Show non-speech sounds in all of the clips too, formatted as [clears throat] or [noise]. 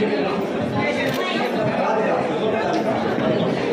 ありがとうございます。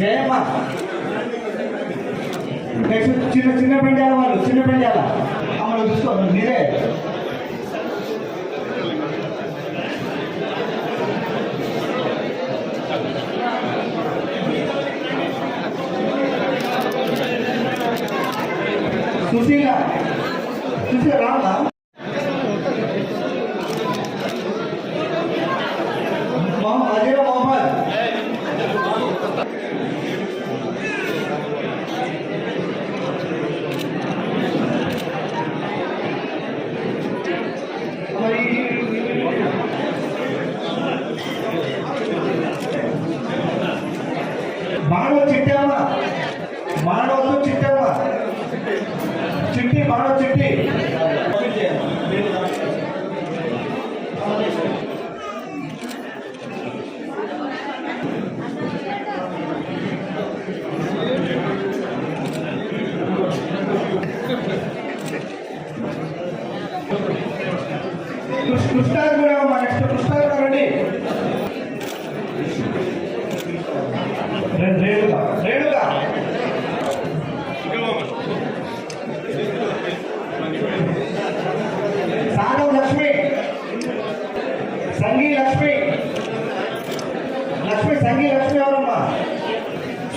Jayamma. Next చిన్న చిన్న పెండాల వాళ్ళు చిన్న పెండాల అమ్మను చూసుకోండి మీరే. సుశీల సుశీల రాదా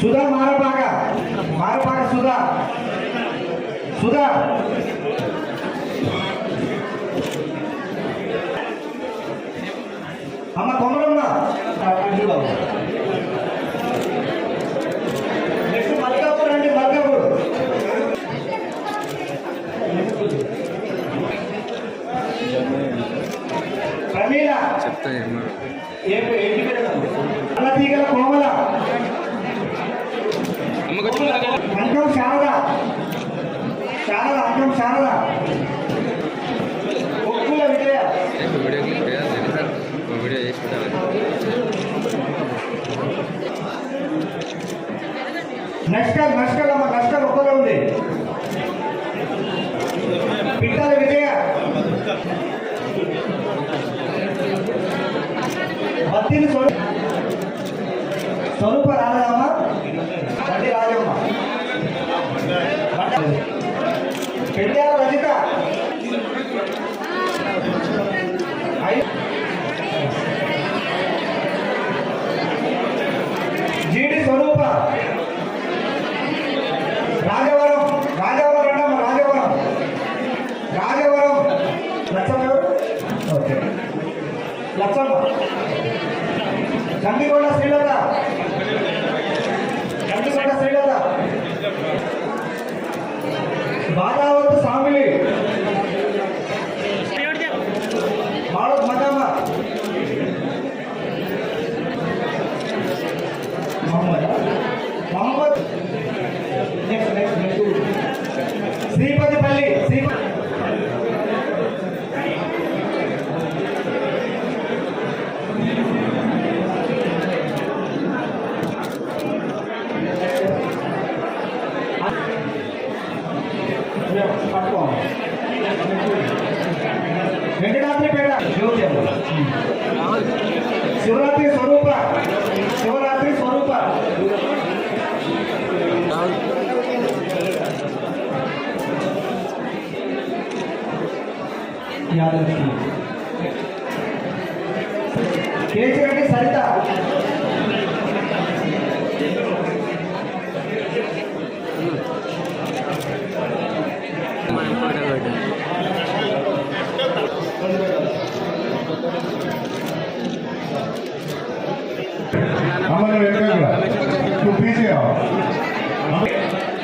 సుధా లక్షల మా లక్ష రూపాయలు ఉంది. పిట్టల విజయ. బతిని స్వరూప రాధ గండిగోడ శ్రీలత. గండిగోడ శ్రీలత. బాధావత్ స్వామి ವೆಂಕಟಾದ್ರಿ ಬೇಡ ಯೋಗ್ಯ ಶಿವರಾತ್ರಿ ಸ್ವರೂಪ ಶಿವರಾತ್ರಿ ಸ್ವರೂಪ याद रखिए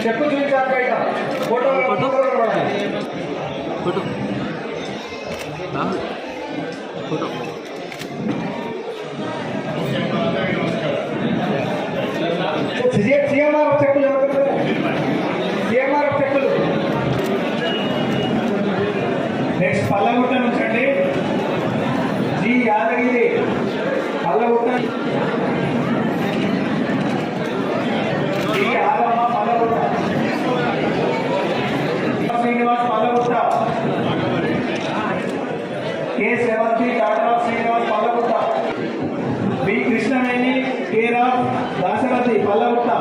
చెప్పు చూపించారు బయట. Photo photo. Photo. Photo. K Sevanthi doctor Srinivas Pallagutta. B Krishnaveni care of Dasarathi Pallagutta.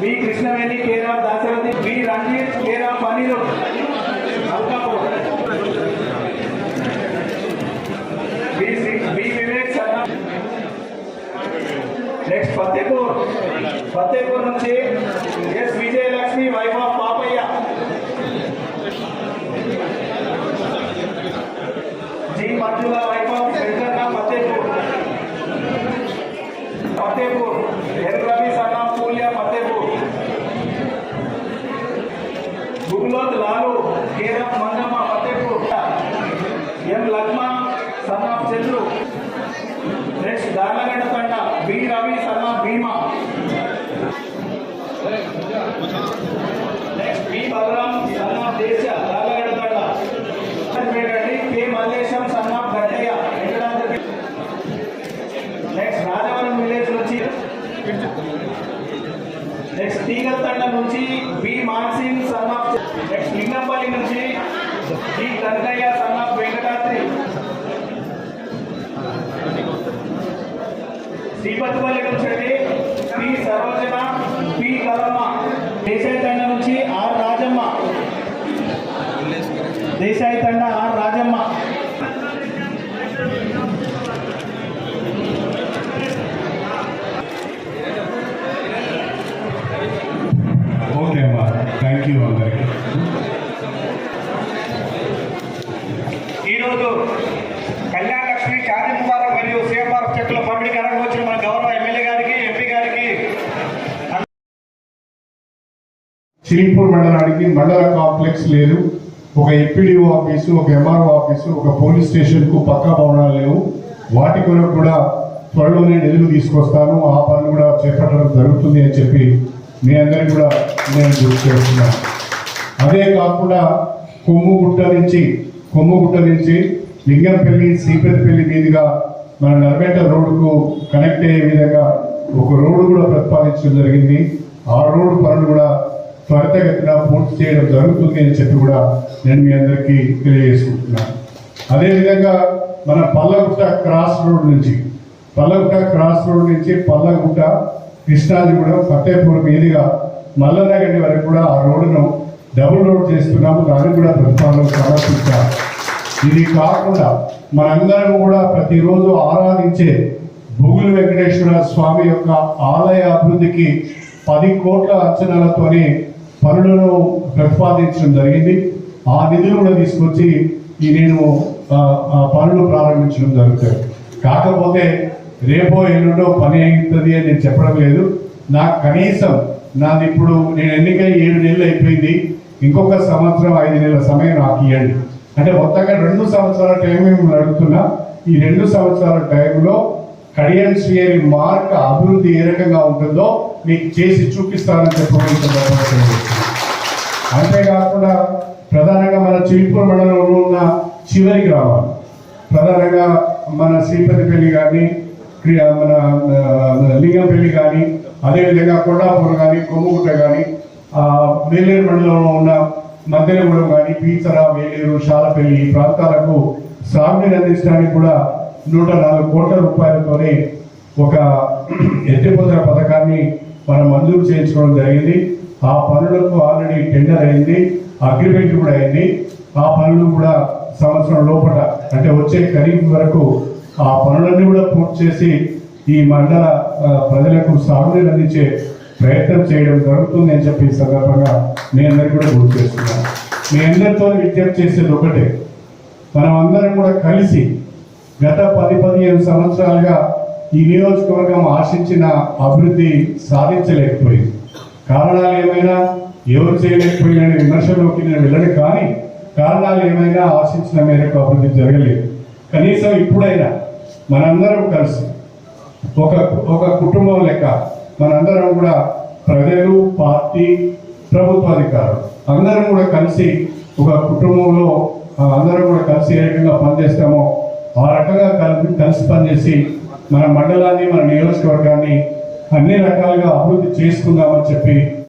B Krishnaveni care of Dasarathi B Ranjith care of అనిరు Alkapur. B Vivek Sharma. Next Fatehpur. Fatehpur నుంచి ఎస్ విజయలక్ష్మి వైభవ్ పాపయ్య. मंजूला वैभव सेंटर का फतेहपुर. फतेहपुर हेरग्रामी साना पूलिया Fatehpur. Guglot Lalu care of Manjula next Teegal Thanda నుంచి B Mansingh son of next Lingampally నుంచి B Kanakaiah son of Venkatadri Sripathipally నుంచి P Sarojana P Kalamma Desai Thanda నుంచి R Rajamma Desai Thanda R Sripur మండలానికి మండల కాంప్లెక్స్ లేదు. ఒక ఎప్పిడిఓ ఆఫీసు ఒక ఎంఆర్ఓ ఆఫీసు ఒక పోలీస్ స్టేషన్కు పక్కా భవనాలు లేవు. వాటి కొరకు కూడా త్వరలోనే నిధులు తీసుకొస్తాను. ఆ పనులు కూడా చేపట్టడం జరుగుతుంది అని చెప్పి మీ అందరికీ కూడా నేను గుర్తు చేస్తున్నాను. అదే కాకుండా కొమ్ముగుట్ట నుంచి కొమ్ముగుట్ట నుంచి లింగంపల్లి సీపెద్దపల్లి మీదుగా మన నర్మేట రోడ్డుకు కనెక్ట్ అయ్యే విధంగా ఒక రోడ్డు కూడా ప్రతిపాదించడం జరిగింది. ఆ రోడ్డు పనులు కూడా త్వరితగతిన పూర్తి చేయడం జరుగుతుంది అని చెప్పి కూడా నేను మీ అందరికీ తెలియజేసుకుంటున్నాను అదేవిధంగా మన పల్లగుట్ట క్రాస్ రోడ్ నుంచి పల్లగుట్ట క్రాస్ రోడ్ నుంచి పల్లగుట్ట కృష్ణాజిగూడెం ఫతేపూర్ మీదుగా మల్లనగండి వరకు కూడా ఆ రోడ్డును డబుల్ రోడ్ చేస్తున్నాము. దానికి కూడా ప్రతిపాదన సమర్పించారు. ఇది కాకుండా మనందరం కూడా ప్రతిరోజు ఆరాధించే భూగులు వెంకటేశ్వర స్వామి యొక్క ఆలయ అభివృద్ధికి పది కోట్ల అంచనాలతోనే పనులను ప్రతిపాదించడం జరిగింది. ఆ నిధులు కూడా తీసుకొచ్చి ఈ నేను ఆ, పనులు ప్రారంభించడం జరుగుతుంది. కాకపోతే రేపో ఎల్లుండో పని అవుతుంది అని నేను చెప్పడం లేదు. నాకు కనీసం నాది ఇప్పుడు నేను ఎన్నికై ఏడు నెలలు అయిపోయింది. ఇంకొక సంవత్సరం ఐదు నెలల సమయం నాకు ఇవ్వండి అంటే మొత్తంగా రెండు సంవత్సరాల టైం మిమ్మల్ని అడుగుతున్నా. ఈ రెండు సంవత్సరాల టైంలో కడియన్ శ్రీహరి మార్క్ అభివృద్ధి ఏ రకంగా ఉంటుందో మీకు చేసి చూపిస్తానని చెప్పడం సందర్భంగా అంతేకాకుండా ప్రధానంగా మన చిలుపూర్ మండలంలో ఉన్న చివరి గ్రామాలు ప్రధానంగా మన శ్రీపతిపల్లి కానీ మన లింగంపల్లి కానీ అదేవిధంగా కొండాపూర్ కానీ కొమ్ముగుట్ట కానీ వేలేరు మండలంలో ఉన్న మద్దెలగూడెం కానీ పీచర వేలేరు షాలపల్లి ఈ ప్రాంతాలకు సాగునీరు అందించడానికి కూడా నూట నాలుగు కోట్ల రూపాయలతోనే ఒక [clears throat] ఎత్తిపోతల పథకాన్ని మనం మంజూరు చేయించుకోవడం జరిగింది. ఆ పనులకు ఆల్రెడీ టెండర్ అయింది. అగ్రిమెంట్ కూడా అయింది. ఆ పనులు కూడా సంవత్సరం లోపల అంటే వచ్చే ఖరీఫ్ వరకు ఆ పనులన్నీ కూడా పూర్తి చేసి ఈ మండల ప్రజలకు సాగునీరు అందించే ప్రయత్నం చేయడం జరుగుతుంది అని చెప్పి సందర్భంగా మీ అందరికీ కూడా గుర్తు చేస్తున్నాను. మీ అందరితో విజ్ఞప్తి చేసేది ఒకటే. మనం అందరం కూడా కలిసి గత పది పదిహేను సంవత్సరాలుగా ఈ నియోజకవర్గం ఆశించిన అభివృద్ధి సాధించలేకపోయింది. కారణాలు ఏమైనా? ఎవరు చేయలేకపోయిన విమర్శలోకి నేను వెళ్ళను కానీ కారణాలు ఏమైనా ఆశించిన మేరకు అభివృద్ధి జరగలేదు. కనీసం ఇప్పుడైనా మనందరం కలిసి ఒక ఒక కుటుంబం లెక్క మనందరం కూడా ప్రజలు పార్టీ ప్రభుత్వ అధికారులు అందరం కూడా కలిసి ఒక కుటుంబంలో అందరం కూడా కలిసి ఏ రకంగా పనిచేస్తామో ఆ రకంగా కలిసి కలిసి పనిచేసి మన మండలాన్ని మన నియోజకవర్గాన్ని అన్ని రకాలుగా అభివృద్ధి చేసుకుందామని చెప్పి